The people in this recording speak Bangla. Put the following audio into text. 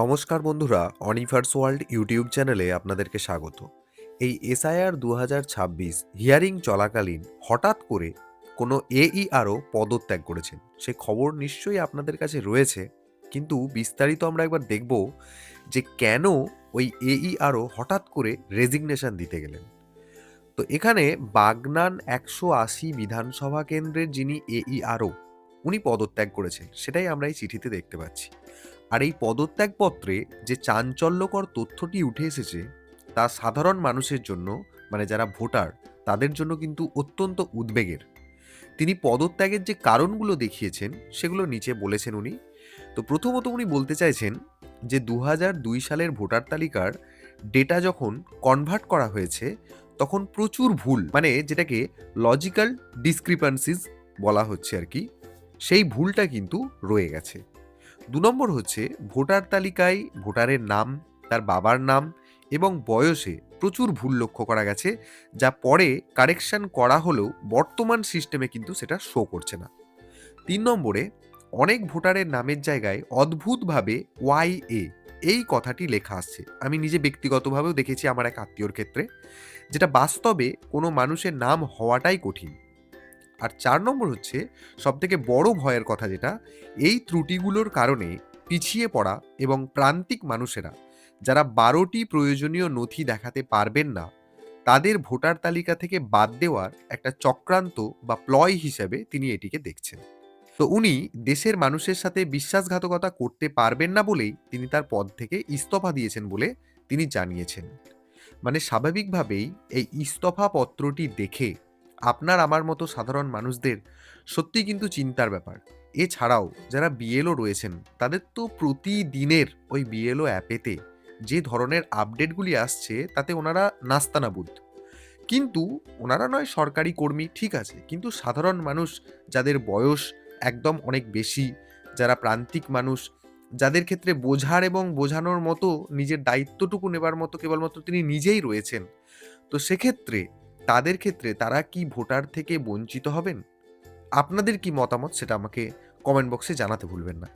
নমস্কার বন্ধুরা অনিভার্স ওয়ার্ল্ড ইউটিউব চ্যানেলে আপনাদেরকে স্বাগত। এই এসআইআর দু হাজার ছাব্বিশ হিয়ারিং চলাকালীন হঠাৎ করে কোনো এইআরও পদত্যাগ করেছেন। সে খবর নিশ্চয়ই আপনাদের কাছে রয়েছে, কিন্তু বিস্তারিত আমরা একবার দেখব যে কেন ওই এইআরও হঠাৎ করে রেজিগনেশন দিতে গেলেন। তো এখানে বাগনান একশো আশি বিধানসভা কেন্দ্রের যিনি এইআরও উনি পদত্যাগ করেছেন, সেটাই আমরা এই চিঠিতে দেখতে পাচ্ছি। আর এই পদত্যাগপত্রে যে চাঞ্চল্যকর তথ্যটি উঠে এসেছে, তা সাধারণ মানুষের জন্য মানে যারা ভোটার, তাদের জন্য কিন্তু অত্যন্ত উদ্বেগের। তিনি পদত্যাগের যে কারণগুলো দেখিয়েছেন, সেগুলো নিচে বলেছেন উনি। তো প্রথমত উনি বলতে চাইছেন যে দু দুই সালের ভোটার তালিকার ডেটা যখন কনভার্ট করা হয়েছে, তখন প্রচুর ভুল মানে যেটাকে লজিক্যাল ডিসক্রিপান্সিস বলা হচ্ছে আর কি, সেই ভুলটা কিন্তু রয়ে গেছে। দু নম্বর হচ্ছে ভোটার তালিকায় ভোটারের নাম, তার বাবার নাম এবং বয়সে প্রচুর ভুল লক্ষ্য করা গেছে, যা পরে কারেকশন করা হলেও বর্তমান সিস্টেমে কিন্তু সেটা শো করছে না। তিন নম্বরে, অনেক ভোটারের নামের জায়গায় অদ্ভুতভাবে ওয়াই এ এই কথাটি লেখা আসছে। আমি নিজে ব্যক্তিগতভাবেও দেখেছি আমার এক আত্মীয়র ক্ষেত্রে, যেটা বাস্তবে কোনো মানুষের নাম হওয়াটাই কঠিন। আর চার নম্বর হচ্ছে সবথেকে বড় ভয়ের কথা যেটা, এই ত্রুটিগুলোর কারণে পিছিয়ে পড়া এবং প্রান্তিক মানুষেরা যারা বারোটি প্রয়োজনীয় নথি দেখাতে পারবেন না, তাদের ভোটার তালিকা থেকে বাদ দেওয়ার একটা চক্রান্ত বা প্লয় হিসেবে তিনি এটিকে দেখছেন। তো উনি দেশের মানুষের সাথে বিশ্বাসঘাতকতা করতে পারবেন না বলেই তিনি তার পদ থেকে ইস্তফা দিয়েছেন বলে তিনি জানিয়েছেন। মানে স্বাভাবিকভাবেই এই ইস্তফা পত্রটি দেখে আপনার আমার মতো সাধারণ মানুষদের সত্যি কিন্তু চিন্তার ব্যাপার। এছাড়াও যারা বিএলও রয়েছেন, তাদের তো প্রতিদিনের ওই বিএলও অ্যাপেতে যে ধরনের আপডেটগুলি আসছে, তাতে ওনারা নাস্তানাবুদ। কিন্তু ওনারা নয় সরকারি কর্মী, ঠিক আছে। কিন্তু সাধারণ মানুষ যাদের বয়স একদম অনেক বেশি, যারা প্রান্তিক মানুষ, যাদের ক্ষেত্রে বোঝার এবং বোঝানোর মতো নিজের দায়িত্বটুকু নেবার মতো কেবলমাত্র তিনি নিজেই রয়েছেন, তো সেক্ষেত্রে তাদের ক্ষেত্রে তারা কি ভোটার থেকে বঞ্চিত হবেন? আপনাদের কি মতামত? সেটা আমাকে কমেন্ট বক্সে জানাতে ভুলবেন না।